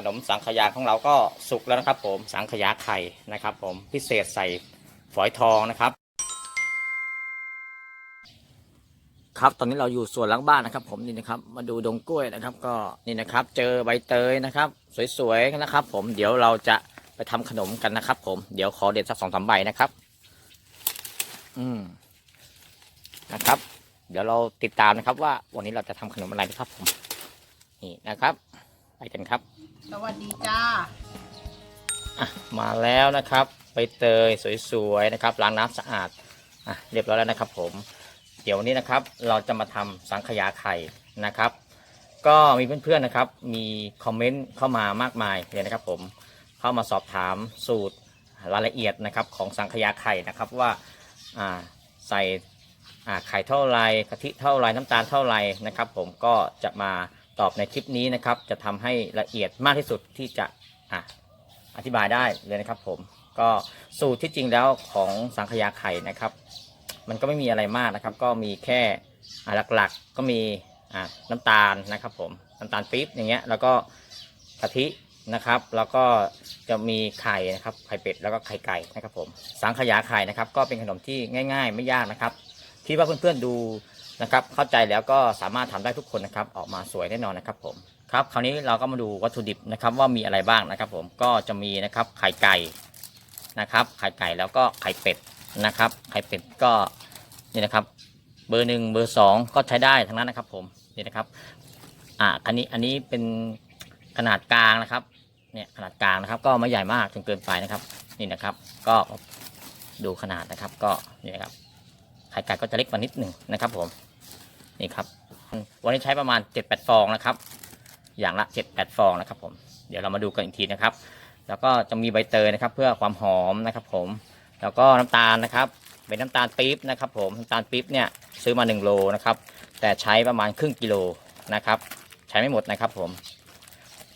ขนมสังขยาของเราก็สุกแล้วนะครับ ผมสังขยาไข่นะครับ ผมพิเศษใส่ฝอยทองนะครับ ครับตอนนี้เราอยู่ส่วนหลังบ้านนะครับ ผมนี่นะครับ มาดูดงกล้วยนะครับ ก็นี่นะครับ เจอใบเตยนะครับ สวยๆนะครับ ผมเดี๋ยวเราจะไปทำขนมกันนะครับ ผมเดี๋ยวขอเด็ดสักสองสามใบนะครับ อืมนะครับ เดี๋ยวเราติดตามนะครับ ว่าวันนี้เราจะทำขนมอะไรนะครับ ผมนี่นะครับ ไปกันครับ สวัสดีจ้าอะมาแล้วนะครับใบเตยสวยๆนะครับล้างน้ำสะอาดอะเรียบร้อยแล้วนะครับ ผม เดี๋ยววันนี้นะครับเราจะมาทำสังขยาไข่นะครับ ก็มีเพื่อนๆนะครับ มีคอมเมนต์เข้ามามากมายเลยนะครับ ผมเข้ามาสอบถามสูตรรายละเอียดนะครับ ของสังขยาไข่นะครับว่าอ่าใส่อ่าไข่เท่าไรกะทิเท่าไรน้ำตาลเท่าไรนะครับ ผมก็จะมา ตอบในคลิปนี้นะครับ จะทำให้ละเอียดมากที่สุดที่จะอะอธิบายได้เลยนะครับ ผมก็สูตรที่จริงแล้วของสังขยาไข่นะครับ มันก็ไม่มีอะไรมากนะครับ ก็มีแค่หลักๆก็มีน้ำตาลนะครับ ผมน้ำตาลปี๊บอย่างเงี้ยแล้วก็กะทินะครับ แล้วก็จะมีไข่นะครับไข่เป็ดแล้วก็ไข่ไก่นะครับ ผมสังขยาไข่นะครับ ก็เป็นขนมที่ง่าย ๆ ไม่ยากนะครับคิดว่าเพื่อนๆดู นะครับ เข้าใจแล้วก็สามารถทำได้ทุกคนนะครับ ออกมาสวยแน่นอนนะครับผมครับคราวนี้เราก็มาดูวัตถุดิบนะครับว่ามีอะไรบ้างนะครับ ผมก็จะมีนะครับไข่ไก่นะครับ ไข่ไก่แล้วก็ไข่เป็ดนะครับ ไข่เป็ดก็นี่นะครับ เบอร์หนึ่งเบอร์สองก็ใช้ได้ทั้งนั้นนะครับ ผมนี่นะครับอ่าอันนี้อันนี้เป็นขนาดกลางนะครับเนี่ยขนาดกลางนะครับก็ไม่ใหญ่มากจนเกินไปนะครับ นี่นะครับ ก็ดูขนาดนะครับ ก็นี่นะครับไข่ไก่ก็จะเล็กกว่านิดหนึ่งนะครับ ผม นี่ครับ วันนี้ใช้ประมาณ 7-8 ฟองนะครับ อย่างละ 7-8 ฟองนะครับผมเดี๋ยวเรามาดูกันอีกทีนะครับ แล้วก็จะมีใบเตยนะครับ เพื่อความหอมนะครับ ผม แล้วก็น้ำตาลนะครับ เป็นน้ำตาลปี๊บนะครับ ผมน้ำตาลปี๊บเนี่ยซื้อมา1โลนะครับ แต่ใช้ประมาณครึ่งกิโลนะครับ ใช้ไม่หมดนะครับ ผม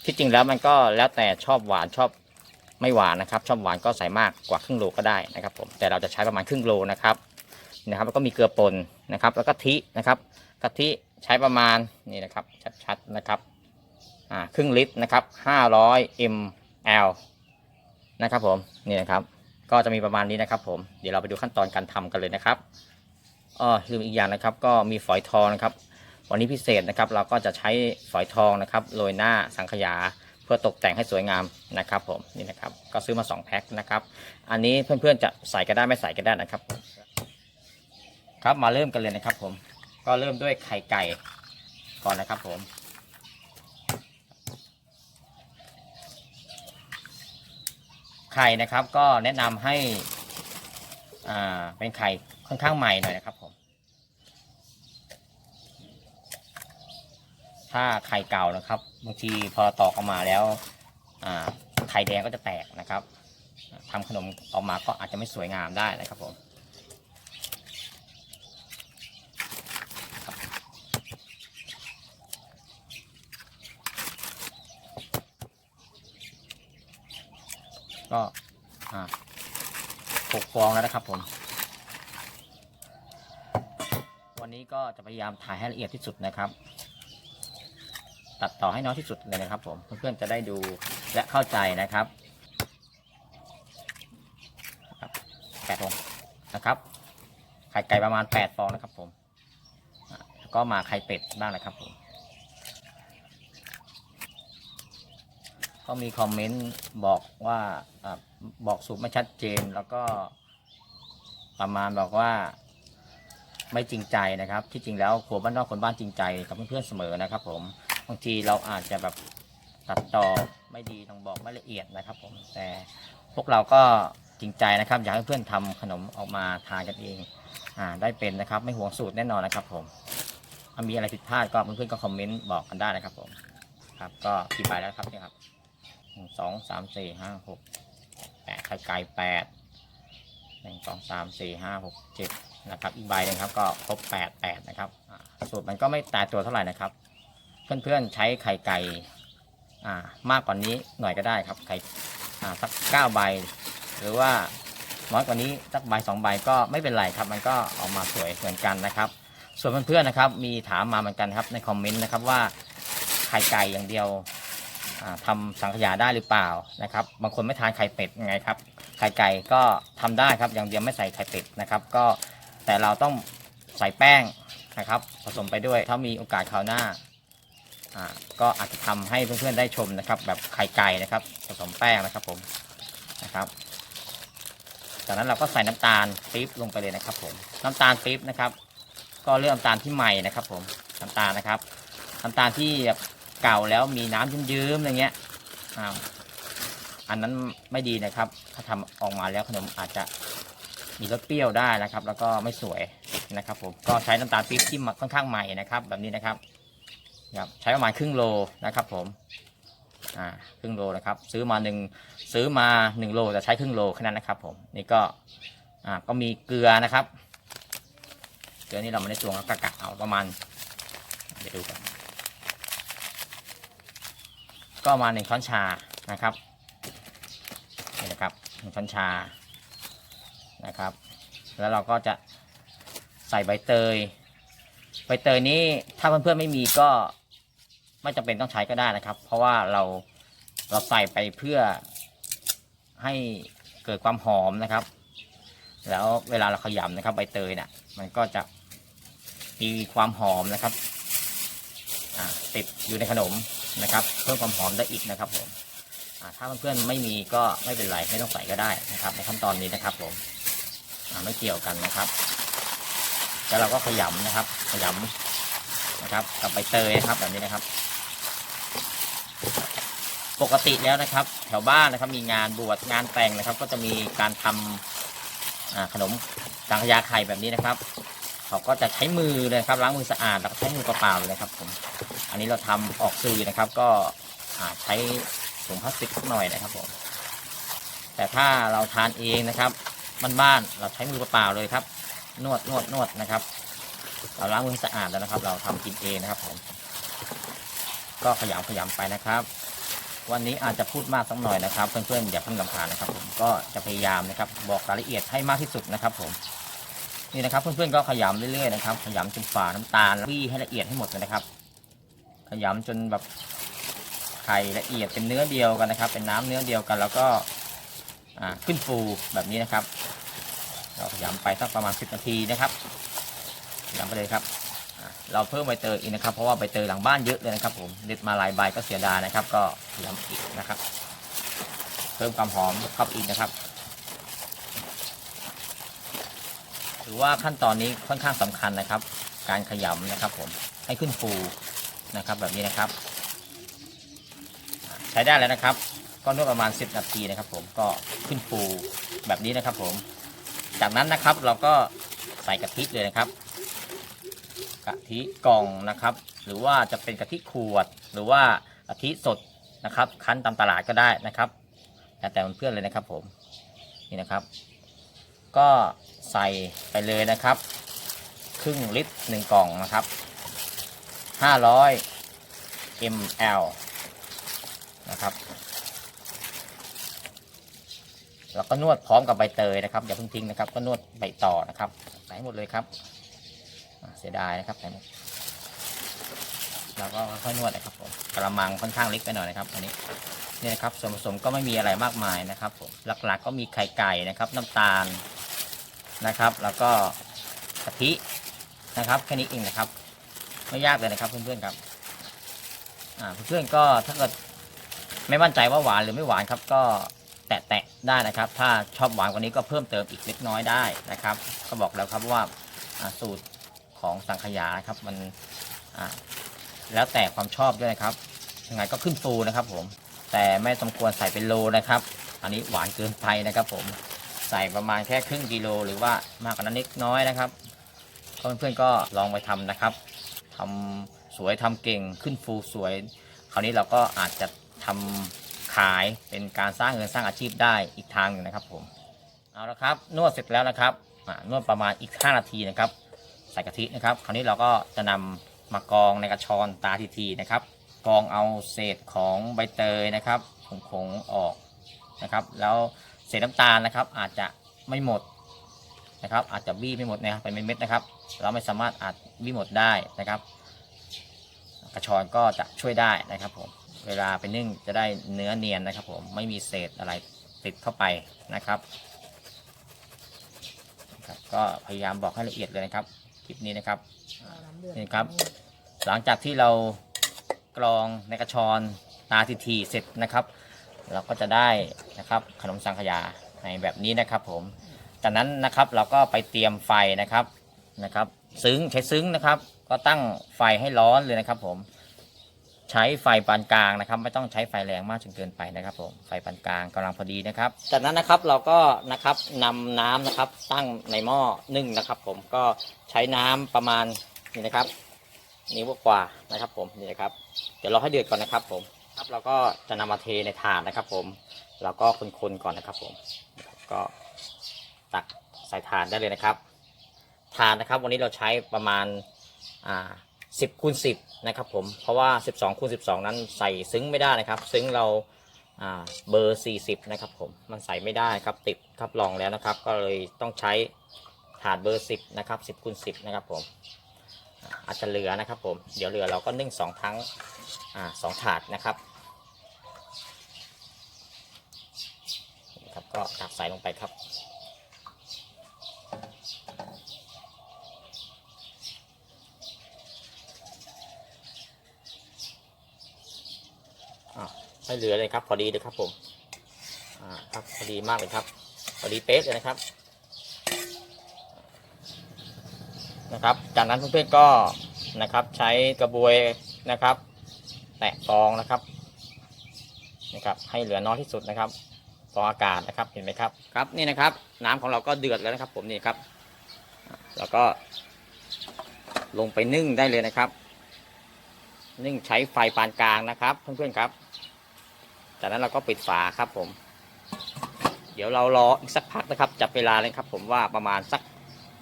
ที่จริงแล้วมันก็แล้วแต่ชอบหวานชอบไม่หวานนะครับ ชอบหวานก็ใส่มากกว่าครึ่งโลก็ได้นะครับ ผม แต่เราจะใช้ประมาณครึ่งโลนะครับ นะครับ แล้วก็มีเกลือป่นนะครับ แล้วก็ทินะครับ กะทิใช้ประมาณนี่นะครับชัดๆนะครับอ่าครึ่งลิตรนะครับ500 ml นะครับผมนี่นะครับก็จะมีประมาณนี้นะครับผมเดี๋ยวเราไปดูขั้นตอนการทำกันเลยนะครับอ๋อลืมอีกอย่างนะครับ ก็มีฝอยทองนะครับ วันนี้พิเศษนะครับ เราก็จะใช้ฝอยทองนะครับโรยหน้าสังขยาเพื่อตกแต่งให้สวยงามนะครับ ผมนี่นะครับ ก็ซื้อมา2แพ็คนะครับ อันนี้เพื่อนๆจะใส่ก็ได้ไม่ใส่ก็ได้นะครับ ครับมาเริ่มกันเลยนะครับผม ก็เริ่มด้วยไข่ไก่ก่อนนะครับผมไข่นะครับก็แนะนำให้อ่าเป็นไข่ค่อนข้างใหม่หน่อยนะครับผม ถ้าไข่เก่านะครับบางทีพอตอกออกมาแล้วอ่าไข่แดงก็จะแตกนะครับทำขนมออกมาก็อาจจะไม่สวยงามได้นะครับผม ก็หกฟองแล้วนะครับผม วันนี้ก็จะพยายามถ่ายให้ละเอียดที่สุดนะครับ ตัดต่อให้น้อยที่สุดเลยนะครับ ผมเพื่อนๆจะได้ดูและเข้าใจนะครับแปดฟองนะครับไข่ไก่ประมาณแปดฟองนะครับ ผมแล้วก็มาไข่เป็ดบ้างนะครับผม ก็มีคอมเมนต์บอกว่าอบอกสูตรไม่ชัดเจนแล้วก็ประมาณบอกว่าไม่จริงใจนะครับ ที่จริงแล้วครัวบ้านนอกคนบ้านจริงใจกับเพื่อนๆเสมอนะครับ ผมบางทีเราอาจจะแบบตัดต่อไม่ดีต้องบอกไม่ละเอียดนะครับ ผมแต่พวกเราก็จริงใจนะครับ อยากให้เพื่อนทำขนมออกมาทานกันเองอ่าได้เป็นนะครับ ไม่ห่วงสูตรแน่นอนนะครับ ผมมีอะไรผิดพลาดก็เพื่อนๆก็คอมเมนต์บอกกันได้นะครับ ผมครับก็อธิบายแล้วครับเนี่ยครับ หนึ่งสองสามสี่ห้าหกแปดไข่ไก่แปดหนึ่งสองสามสี่ห้าหกเจ็ดนะครับ อีกใบหนึงครับก็ครบแปดแปดนะครับสูตรมันก็ไม่ตายตัวเท่าไหร่นะครับ เพื่อนๆใช้ไข่ไก่อ่ามากกว่านี้หน่อยก็ได้ครับไข่อ่าสักเก้าใบ หรือว่าน้อยกว่านี้สักใบสองใบก็ไม่เป็นไรครับ มันก็ออกมาสวยเหมือนกันนะครับ ส่วนเพื่อนๆนะครับ มีถามมาเหมือนกันครับในคอมเมนต์นะครับว่าไข่ไก่อย่างเดียว อ่าทำสังขยาได้หรือเปล่านะครับ บางคนไม่ทานไข่เป็ดยังไงครับ ไข่ไก่ก็ทำได้ครับ อย่างเดียวไม่ใส่ไข่เป็ดนะครับ ก็แต่เราต้องใส่แป้งนะครับ ผสมไปด้วย ถ้ามีโอกาสคราวหน้าก็อาจจะทำให้เพื่อนๆได้ชมนะครับ แบบไข่ไก่นะครับ ผสมแป้งนะครับผมนะครับ จากนั้นเราก็ใส่น้ำตาลปี๊บลงไปเลยนะครับ ผม น้ำตาลปี๊บนะครับ ก็เลือกน้ำตาลที่ใหม่นะครับ ผมน้ำตาลนะครับน้ำตาลที่แบบ เก่าแล้วมีน้ำยืมๆอะไรเงี้ยอ้าวอันนั้นไม่ดีนะครับ ถ้าทำออกมาแล้วขนมอาจจะมีรสเปรี้ยวได้นะครับ แล้วก็ไม่สวยนะครับ ผมก็ใช้น้ำตาลปี๊บที่ค่อนข้างใหม่นะครับ แบบนี้นะครับครับใช้ประมาณครึ่งโลนะครับ ผมอ่าครึ่งโลนะครับ ซื้อมาหนึ่งซื้อมาหนึ่งโลจะใช้ครึ่งโลแค่นั้นนะครับ ผมนี่ก็อ่าก็มีเกลือนะครับเกลือนี่เราไม่ได้ตวงแล้วกะกะเอาประมาณเดี๋ยวดูกัน ก็มาหนึ่งช้อนชานะครับนี่นะครับหนึ่งช้อนชานะครับ แล้วเราก็จะใส่ใบเตย ใบเตยนี้ถ้าเพื่อนๆไม่มีก็ไม่จำเป็นต้องใช้ก็ได้นะครับ เพราะว่าเราเราใส่ไปเพื่อให้เกิดความหอมนะครับ แล้วเวลาเราขยำนะครับ ใบเตยเนี่ยมันก็จะมีความหอมนะครับอ่าติดอยู่ในขนม นะครับเพิ่มความหอมได้อีกนะครับผมถ้าเพื่อนๆไม่มีก็ไม่เป็นไรไม่ต้องใส่ก็ได้นะครับ ในขั้นตอนนี้นะครับผมไม่เกี่ยวกันนะครับ แล้วเราก็ขยำนะครับ ขยำนะครับ กับใบเตยนะครับแบบนี้นะครับ ปกติแล้วนะครับ แถวบ้านนะครับ มีงานบวชงานแต่งนะครับ ก็จะมีการทำอ่าขนมสังขยาไข่แบบนี้นะครับ เขาก็จะใช้มือเลยครับล้างมือสะอาดแล้วก็ใช้มือเปล่าเลยครับผม อันนี้เราทำออกสื่อนะครับ ก็ใช้ถุงพลาสติกสักหน่อยนะครับผมแต่ถ้าเราทานเองนะครับบ้านๆเราใช้มือเปล่าเลยครับ นวดนวดนวดนะครับ เราล้างมือให้สะอาดแล้วนะครับ เราทำกินเองนะครับผมก็ขยำขยำไปนะครับ วันนี้อาจจะพูดมากสักหน่อยนะครับ เพื่อนๆอย่าเพิ่งลำคาญนะครับ ผมก็จะพยายามนะครับ บอกรายละเอียดให้มากที่สุดนะครับ ผมนี่นะครับเพื่อนๆก็ขยำเรื่อยๆนะครับขยำจนฝ่าน้ำตาลวี่ให้ละเอียดให้หมดเลยนะครับ ยำจนแบบไข่ละเอียดเป็นเนื้อเดียวกันนะครับ เป็นน้ำเนื้อเดียวกัน แล้วก็ขึ้นฟูแบบนี้นะครับ เราขยำไปสักประมาณ 10 นาทีนะครับขยำไปเลยครับเราเพิ่มใบเตยอีกนะครับ เพราะว่าใบเตยหลังบ้านเยอะเลยนะครับ ผมเด็ดมาหลายใบก็เสียดายนะครับ ก็ขยำอีกนะครับ เพิ่มความหอมเข้าอีกนะครับถือว่าขั้นตอนนี้ค่อนข้างสำคัญนะครับ การขยำนะครับผมให้ขึ้นฟู นะครับแบบนี้นะครับ ใช้ได้แล้วนะครับ ก็นวดประมาณ 10 นาทีนะครับ ผมก็ขึ้นฟูแบบนี้นะครับ ผม จากนั้นนะครับเราก็ใส่กะทิเลยนะครับกะทิกล่องนะครับ หรือว่าจะเป็นกะทิขวด หรือว่ากะทิสดนะครับ คั้นตามตลาดก็ได้นะครับแต่แต่เพื่อนเลยนะครับ ผมนี่นะครับ ก็ใส่ไปเลยนะครับ ครึ่งลิตรหนึ่งกล่องนะครับ 500 ml นะครับ แล้วก็นวดพร้อมกับใบเตยนะครับอย่าเพิ่งทิ้งนะครับ ก็นวดใบต่อนะครับใส่หมดเลยครับเสียดายนะครับใส่หมดแล้วก็ค่อยนวดนะครับผมกระมังค่อนข้างเล็กไปหน่อยนะครับอันนี้นี่นะครับส่วนผสมก็ไม่มีอะไรมากมายนะครับผมหลักๆก็มีไข่ไก่นะครับ น้ำตาลนะครับ แล้วก็กะทินะครับแค่นี้เองนะครับ ไม่ยากเลยนะครับเพื่อนๆครับอ่าเพื่อนๆก็ถ้าเกิดไม่มั่นใจว่าหวานหรือไม่หวานครับ ก็แตะๆได้นะครับ ถ้าชอบหวานกว่านี้ก็เพิ่มเติมอีกเล็กน้อยได้นะครับ ก็บอกแล้วครับว่าสูตรของสังขยาครับมันอ่าแล้วแต่ความชอบด้วยนะครับยังไงก็ขึ้นฟูนะครับ ผม แต่ไม่สมควรใส่เป็นโลนะครับ อันนี้หวานเกินไปนะครับ ผมใส่ประมาณแค่ครึ่งกิโลหรือว่ามากกว่านั้นเล็กน้อยนะครับเพื่อนๆก็ลองไปทำนะครับ ทำสวยทำเก่งขึ้นฟูสวย คราวนี้เราก็อาจจะทำขายเป็นการสร้างเงินสร้างอาชีพได้อีกทางหนึ่งนะครับผมเอาละครับ นวดเสร็จแล้วนะครับนวดประมาณอีก 5 นาทีนะครับ ใส่กะทินะครับ คราวนี้เราก็จะนำมากองในกระชอนตาทีทีนะครับกองเอาเศษของใบเตยนะครับผงๆออกนะครับ แล้วเศษน้ำตาลนะครับอาจจะไม่หมด นะครับ อาจจะบี้ไม่หมดนะครับเป็นเม็ดๆนะครับ เราไม่สามารถอาจบี้หมดได้นะครับ กระชอนก็จะช่วยได้นะครับผมเวลาไปนึ่งจะได้เนื้อเนียนนะครับ ผมไม่มีเศษอะไรติดเข้าไปนะครับครับ ก็พยายามบอกให้ละเอียดเลยนะครับคลิปนี้นะครับนี่ครับ หลังจากที่เรากรองในกระชอนตาทีทีเสร็จนะครับ เราก็จะได้นะครับขนมสังขยาในแบบนี้นะครับผม จากนั้นนะครับเราก็ไปเตรียมไฟนะครับนะครับ ซึ้งใช้ซึ้งนะครับ ก็ตั้งไฟให้ร้อนเลยนะครับ ผมใช้ไฟปานกลางนะครับ ไม่ต้องใช้ไฟแรงมากจนเกินไปนะครับ ผมไฟปานกลางกำลังพอดีนะครับ จากนั้นนะครับเราก็นะครับนำน้ำนะครับ ตั้งในหม้อนึ่งนะครับ ผมก็ใช้น้ำประมาณนี่นะครับนิ้วกว่านะครับ ผมนี่นะครับ เดี๋ยวรอให้เดือดก่อนนะครับ ผมครับเราก็จะนำมาเทในถาดนะครับ ผมเราก็คนๆก่อนนะครับ ผมก็ ตักใส่ถาดได้เลยนะครับถาดนะครับ วันนี้เราใช้ประมาณอ่าสิบคูณสิบนะครับผมเพราะว่า12คูณ12นั้นใส่ซึ้งไม่ได้นะครับ ซึ้งเราอ่าเบอร์ 40 นะครับผมมันใส่ไม่ได้ครับติดครับลองแล้วนะครับ ก็เลยต้องใช้ถาดเบอร์ 10 นะครับ 10คูณ10 นะครับผมอาจจะเหลือนะครับผมเดี๋ยวเหลือเราก็นึ่งสองทั้งอ่าสองถาดนะครับครับก็ตักใส่ลงไปครับ อ่เหลือเลยครับพอดีเลยครับผมอ่าครับพอดีมากเลยครับพอดีเป๊ะเลยนะครับนะครับ จากนั้นเพื่อนๆก็นะครับใช้กระบวยนะครับ แตะฟองนะครับนะครับ ให้เหลือน้อยที่สุดนะครับฟองอากาศนะครับเห็นไหมครับครับนี่นะครับ น้ำของเราก็เดือดแล้วนะครับ ผมนี่ครับแล้วก็ ลงไปนึ่งได้เลยนะครับ นึ่งใช้ไฟปานกลางนะครับ เพื่อนๆครับ จากนั้นเราก็ปิดฝาครับผม เดี๋ยวเรารออีกสักพักนะครับ จับเวลาเลยครับ ผมว่าประมาณสัก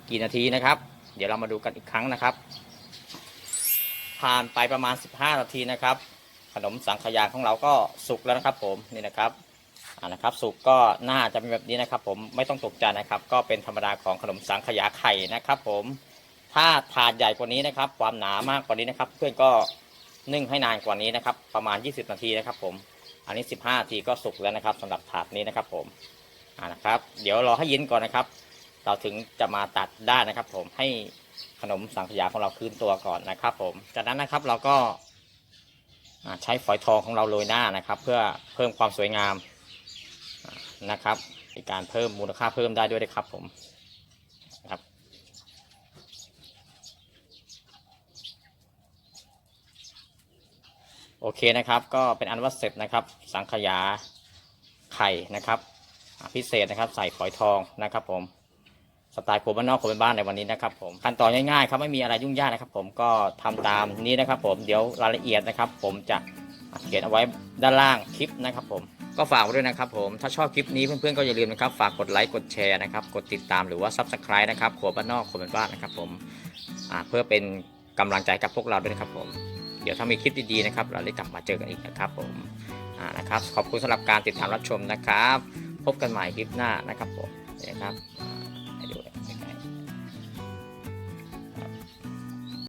กี่นาทีนะครับ เดี๋ยวเรามาดูกันอีกครั้งนะครับ ผ่านไปประมาณ 15 นาทีนะครับ ขนมสังขยาของเราก็สุกแล้วนะครับ ผมนี่นะครับอ่านะครับสุกก็น่าจะเป็นแบบนี้นะครับ ผมไม่ต้องตกใจนะครับ ก็เป็นธรรมดาของขนมสังขยาไข่นะครับ ผมถ้าถาดใหญ่กว่านี้นะครับ ความหนามากกว่านี้นะครับ เพื่อนก็นึ่งให้นานกว่านี้นะครับ ประมาณ 20 นาทีนะครับ ผม อันนี้ 15นาทีก็สุกแล้วนะครับสำหรับถาดนี้นะครับผมอ่านะครับ เดี๋ยวรอให้เย็นก่อนนะครับ เราถึงจะมาตัดได้นะครับ ผมให้ขนมสังขยาของเราคืนตัวก่อนนะครับ ผมจากนั้นนะครับเราก็ใช้ฝอยทองของเราโรยหน้านะครับ เพื่อเพิ่มความสวยงามนะครับเป็นการเพิ่มมูลค่าเพิ่มได้ด้วยนะครับผมนะครับ โอเคนะครับ ก็เป็นอันว่าเสร็จนะครับ สังขยาไข่นะครับ พิเศษนะครับ ใส่ฝอยทองนะครับ ผมสไตล์ผมบ้านนอกผมเป็นบ้านในวันนี้นะครับ ผมขั้นตอนง่ายๆครับไม่มีอะไรยุ่งยากนะครับ ผมก็ทำตามนี้นะครับ ผมเดี๋ยวรายละเอียดนะครับ ผมจะเขียนเอาไว้ด้านล่างคลิปนะครับ ผมก็ฝากไว้ด้วยนะครับ ผมถ้าชอบคลิปนี้เพื่อนๆก็อย่าลืมนะครับ ฝากกดไลค์กดแชร์นะครับ กดติดตามหรือว่า Subscribe นะครับขัวบ้านนอกคนเป็นบ้านนะครับ ผมเพื่อเป็นกำลังใจกับพวกเราด้วยนะครับ ผม เดี๋ยวถ้ามีคลิปดีๆนะครับ เราได้กลับมาเจอกันอีกนะครับผมอ่านะครับ ขอบคุณสำหรับการติดตามรับชมนะครับ พบกันใหม่คลิปหน้านะครับผมนี่นะครับ